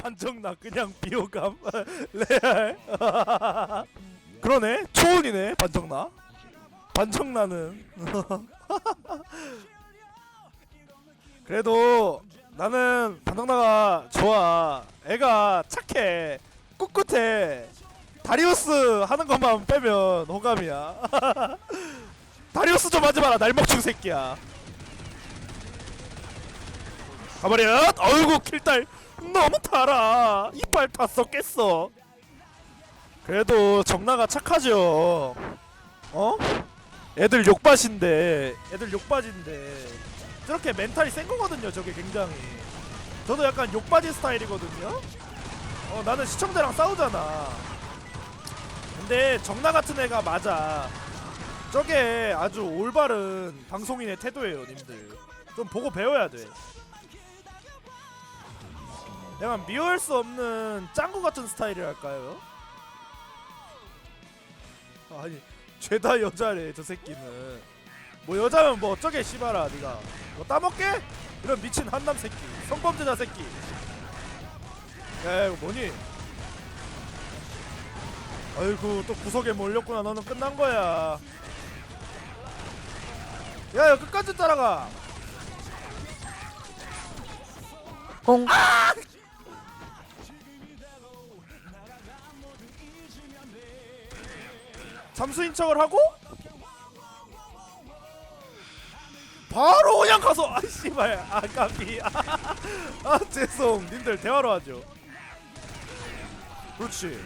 반정나 그냥 비호감. 레알. 그러네. 초운이네 반정나. 반정나는. 그래도 나는 반정나가 좋아. 애가 착해. 꿋꿋해. 다리우스 하는 것만 빼면 호감이야. 다리우스 좀 하지 마라 날먹충 새끼야 가버려 어이구 킬딸. 너무 달아 이빨 다 썩겠어. 그래도 정나가 착하죠. 어? 애들 욕밭인데 애들 욕밭인데. 저렇게 멘탈이 센 거거든요 저게 굉장히. 저도 약간 욕바지 스타일이거든요. 어 나는 시청자랑 싸우잖아. 근데 정나 같은 애가 맞아. 저게 아주 올바른 방송인의 태도예요 님들. 좀 보고 배워야 돼 약간 미워할 수 없는 짱구 같은 스타일이랄까요? 아니 죄다 여자래 저 새끼는. 뭐 여자면 뭐 어쩌게 씨발아 니가. 뭐 따먹게? 이런 미친 한남 새끼 성범죄자 새끼. 야 이거 뭐니? 아이고 또 구석에 몰렸구나. 너는 끝난 거야. 야 이거 끝까지 따라가. 공 잠수인 척을 하고 바로 그냥 가서 아 씨발 아 까비 아, 아 죄송. 님들 대화로 하죠. 그렇지.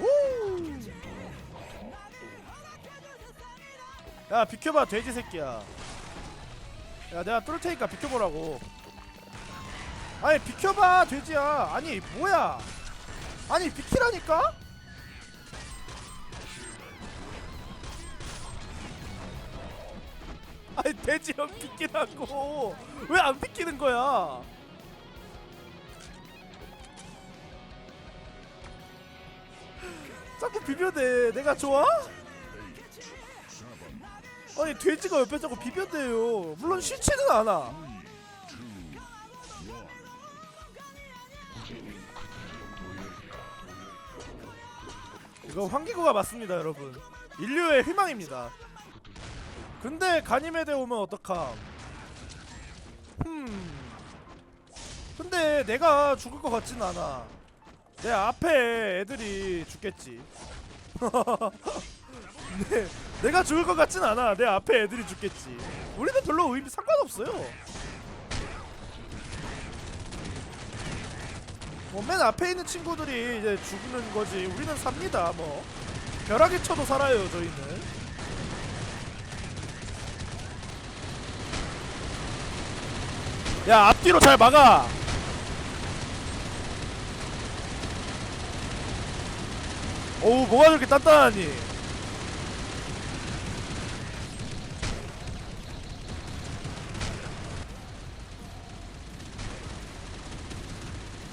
우! 야 비켜봐 돼지 새끼야. 야 내가 뚫을 테니까 비켜보라고 아니 비켜봐 돼지야. 아니 뭐야? 아니 비키라니까? 아니 돼지랑 비키라고. 왜 안 비키는 거야? 자꾸 비벼대. 내가 좋아? 아니 돼지가 옆에 자꾸 비벼대요. 물론 싫지는 않아 이거 환기구가 맞습니다 여러분. 인류의 희망입니다. 근데 가니메데 오면 어떡함? 흠. 근데 내가 죽을 것 같진 않아. 내 앞에 애들이 죽겠지. 네, 내가 죽을 것 같진 않아. 내 앞에 애들이 죽겠지. 우리는 별로 의미 상관없어요 뭐 맨 앞에 있는 친구들이 이제 죽는 거지. 우리는 삽니다 뭐. 벼락에 쳐도 살아요 저희는. 야 앞뒤로 잘 막아! 어우 뭐가 저렇게 단단하니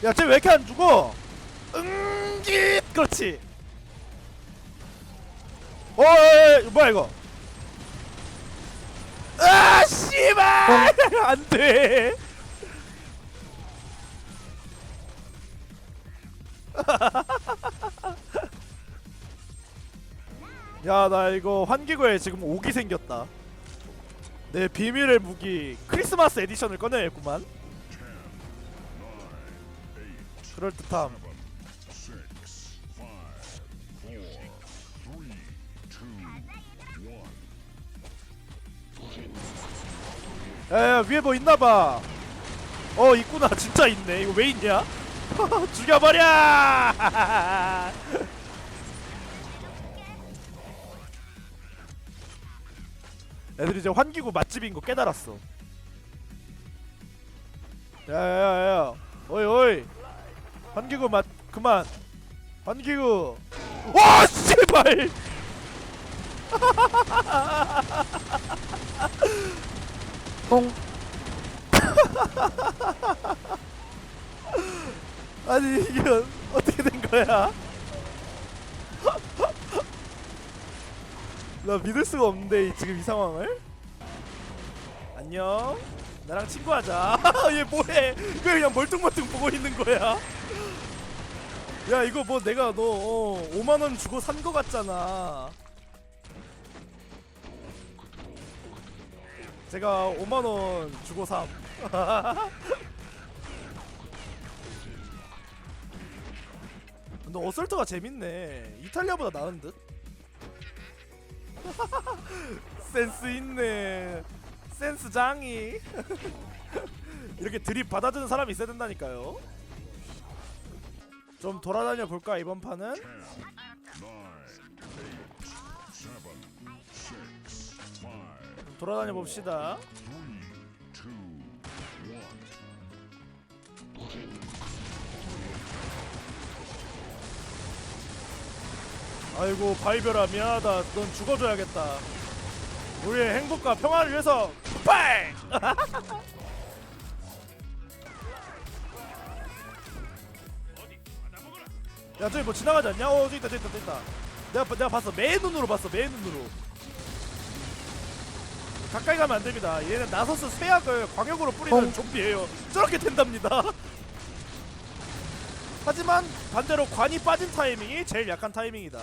야쟤 왜 이렇게 안 죽어? 응기! 그렇지. 어이 뭐야 이거? 아 씨발! 안 돼. 야 나 이거 환기구에 지금 오기 생겼다. 내 비밀의 무기 크리스마스 에디션을 꺼내야겠구만 그럴듯함. 야야 위에 뭐 있나봐. 어 있구나. 진짜 있네. 이거 왜 있냐? 죽여버려! 애들이 이제 환기구 맛집인 거 깨달았어. 야야야야. 어이 어이 환기구 맛 그만. 환기구. 와 씨발! 공 아니 이게 어떻게 된 거야? 나 믿을 수가 없는데 이- 지금 이 상황을? 안녕. 나랑 친구하자. 얘 뭐해? 왜 그냥 멀뚱멀뚱 보고 있는 거야 야 이거 뭐 내가 너 어, 5만원 주고 산 거 같잖아. 제가 5만원 주고 삼. 근데 어설트가 재밌네. 이탈리아보다 나은 듯? 센스 있네. 센스 장이. 이렇게 드립 받아주는 사람이 있어야 된다니까요 좀 돌아다녀 볼까 이번 판은? 돌아다녀 봅시다. 아이고 바이별아 미안하다. 넌 죽어줘야겠다. 우리의 행복과 평화를 위해서 굿바이 야 저기 뭐 지나가지 않냐? 어 저기 있다 저기 있다 저기 있다. 내가, 봐- 내가 봤어. 매 눈으로 봤어 매 눈으로. 가까이 가면 안 됩니다. 얘는 나서스 쇠약을 광역으로 뿌리는 어. 좀비예요. 저렇게 된답니다. 하지만 반대로 관이 빠진 타이밍이 제일 약한 타이밍이다.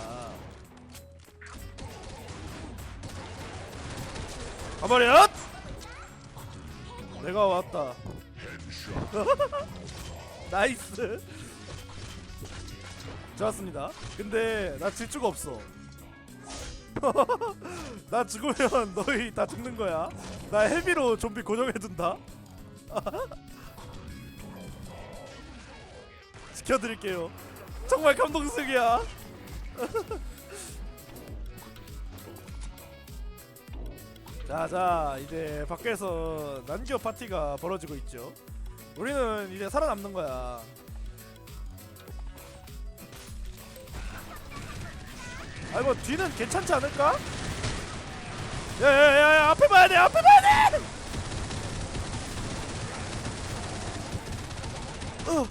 가버려! 내가 왔다. 나이스 좋았습니다. 근데 나 질주가 없어. 나 죽으면 너희 다 죽는 거야. 나 헤비로 좀비 고정해둔다. 지켜드릴게요. 정말 감동적이야. 자자 이제 밖에서 난교 파티가 벌어지고 있죠. 우리는 이제 살아남는 거야 아이 뭐 뒤는 괜찮지 않을까? 야야야야 앞에 봐야 돼 앞에 봐야 돼! 어,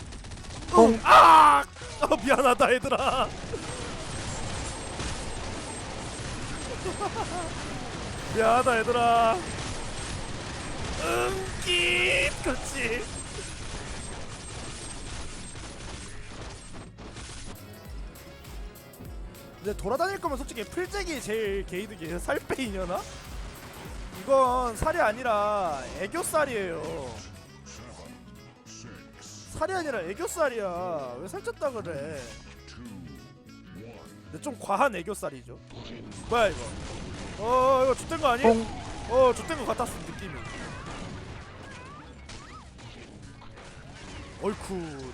공. 아! 어, 미안하다 얘들아 미안하다 얘들아 응기 그렇지 근데 돌아다닐 거면 솔직히 풀잭이 제일 개이득이에요. 살 빼이려나? 이건 살이 아니라 애교살이에요. 살이 아니라 애교살이야. 왜 살쪘다 그래? 근데 좀 과한 애교살이죠. 뭐야 이거? 어 이거 좆된 거 아니? 공. 어 좆된 거 같았어 느낌이. 어이쿠.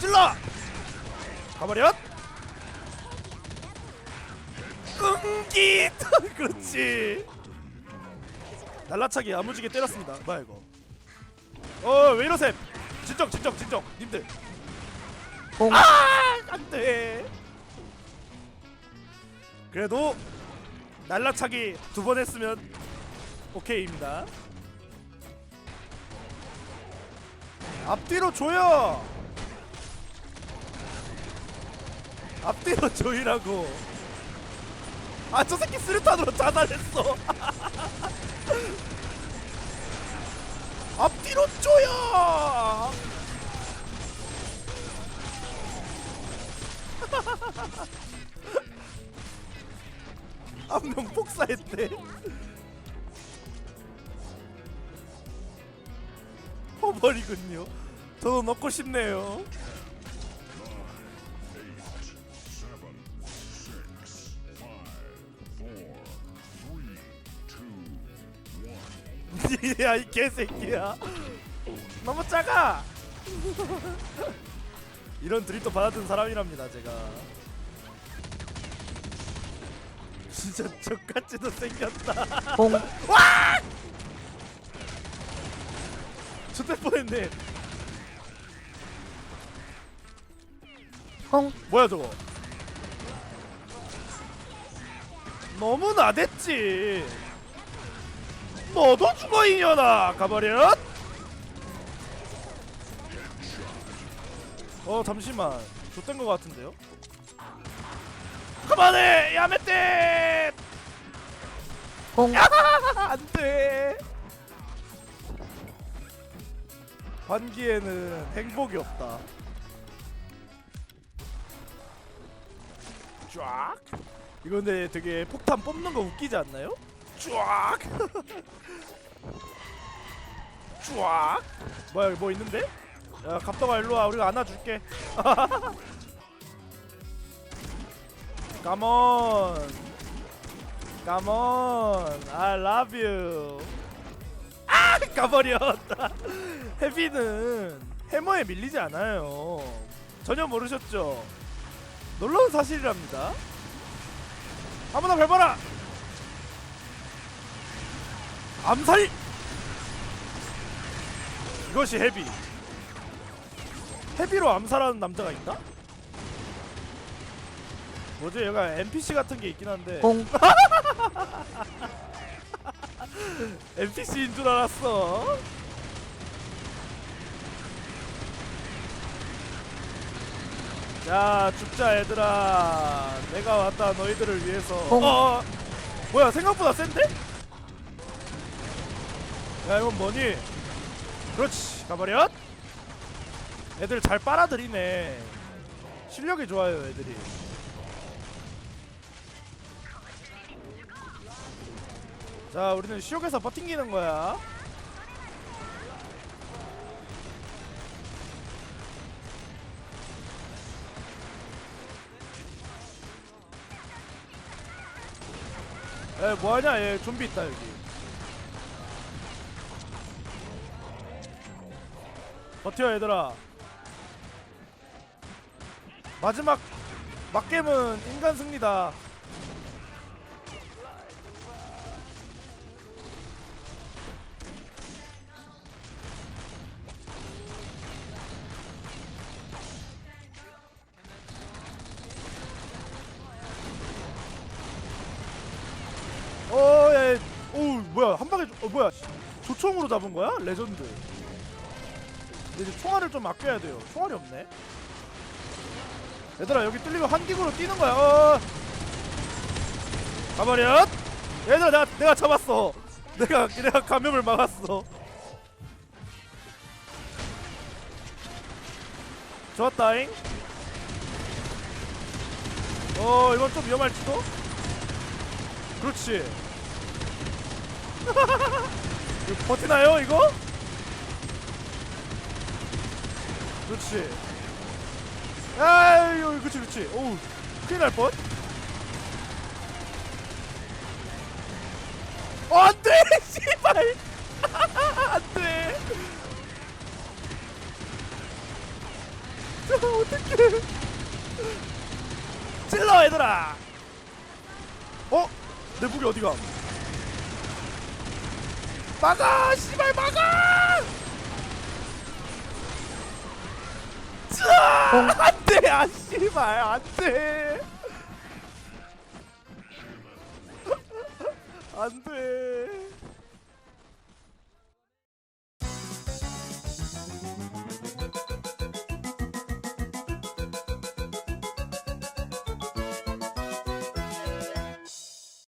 찔러! 가버려 끙기. 그렇지. 날라차기 야무지게 때렸습니다. 뭐야 이거. 어왜 이러셈 진정 진정 진정. 님들. 공. 안돼. 그래도 날라차기 두 번 했으면 오케이입니다. 앞뒤로 조여. 앞뒤로 조이라고 아 저 새끼 스르탄으로 자살했어 앞뒤로 한명 폭사했대. 허버리군요. 저도 넣고 싶네요. 야 이 개새끼야. 너무 작아. 이런 드립도 받아든 사람이랍니다 제가. 진짜 적같이도 생겼다. 공. 좋될 뻔했네. 공. 뭐야 저거? 너무 나댔지. 너도 죽어 이년아 가버려 어 잠시만. 좋된 것 같은데요? 그만해! 야메떼 공. 안돼! 반기에는 행복이 없다. 쫙! 이건데 되게 폭탄 뽑는 거 웃기지 않나요? 쫙. 쫙. 뭐야 뭐 있는데? 야 갑덕아 일로 와 우리가 안아줄게. Come on. I love you. 아 가버렸다. 해비는 해머에 밀리지 않아요. 전혀 모르셨죠? 놀라운 사실이랍니다. 아무나 밟아라. 암살. 이것이 해비. 해비로 암살하는 남자가 있나? 뭐지 얘가 NPC 같은 게 있긴 한데 공 NPC인 줄 알았어. 자 죽자 얘들아. 내가 왔다 너희들을 위해서. 공. 어, 어. 뭐야 생각보다 센데? 야 이건 뭐니? 그렇지 가버렸. 애들 잘 빨아들이네. 실력이 좋아요 애들이. 자 우리는 시옥에서 버팅기는 거야 에 뭐하냐 얘 좀비 있다 여기 버텨 얘들아 마지막 막겜은 인간 승리다 어, 야, 야, 오, 뭐야, 한 방에, 어, 뭐야, 조총으로 잡은 거야? 레전드. 이제 총알을 좀 아껴야 돼요. 총알이 없네. 얘들아, 여기 뚫리면 한기구로 뛰는 거야. 어. 가버렸. 얘들아, 내가, 내가 잡았어. 내가, 내가 감염을 막았어. 좋았다잉. 어, 이건 좀 위험할지도? 그렇지. 이거 버티나요 이거? 그렇지. 아유, 그렇지, 그렇지. 오우, 큰일 날 뻔. 어, 안 돼! 씨발! 안 돼! 어떡해. 찔러, 얘들아! 어? 내 무기 어디가? 막아! 씨발 막아! 자! 안돼! 아 씨발 안돼!